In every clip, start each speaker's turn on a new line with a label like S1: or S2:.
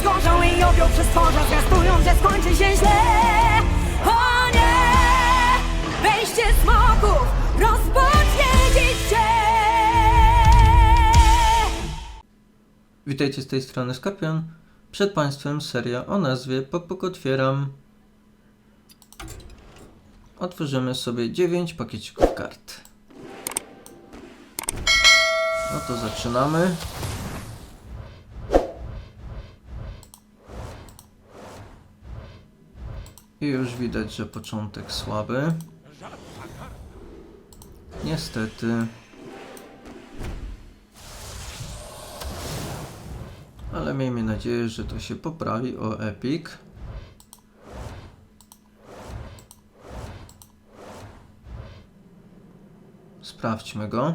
S1: Zgorzały i obią przez tworza Zwiastują, że skończy się źle O nie! Wejście smoków rozpocznie dziś się
S2: Witajcie z tej strony Skorpion. Przed Państwem seria o nazwie Pok Pok Otwieram. Otworzymy sobie 9 pakiecików kart. No to zaczynamy. I już widać, że początek słaby. Niestety. Ale miejmy nadzieję, że to się poprawi o Epic. Sprawdźmy go.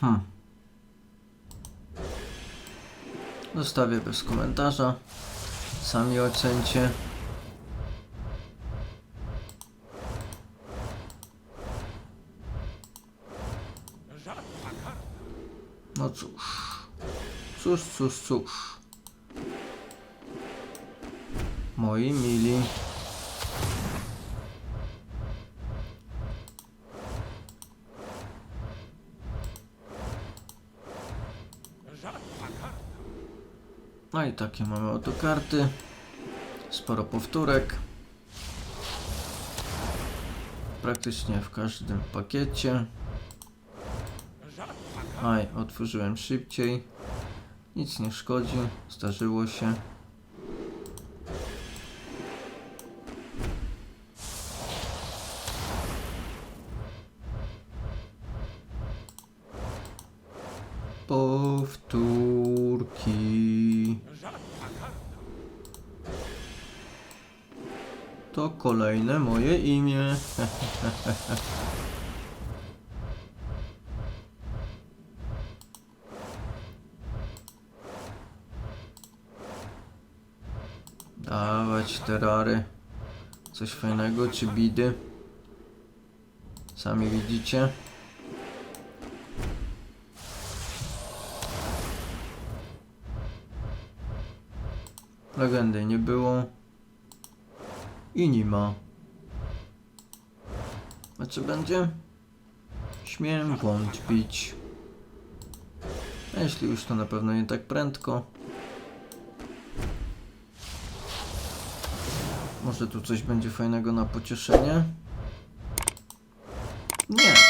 S2: Hmm. Zostawię bez komentarza. Sami ocencie. No cóż. Cóż, cóż, cóż. Moi mili.
S3: Rzadka karta.
S2: No i takie mamy oto karty. Sporo powtórek. Praktycznie w każdym pakiecie. Aj, otworzyłem szybciej. Nic nie szkodzi, zdarzyło się. Powtórki.
S3: Rzadka karta.
S2: To kolejne moje imię. Dawać te rary. Coś fajnego czy bidy? Sami widzicie. Legendy nie było. I nie ma. A czy będzie? Śmiem wątpić. A jeśli już to na pewno nie tak prędko. Może tu coś będzie fajnego na pocieszenie? Nie.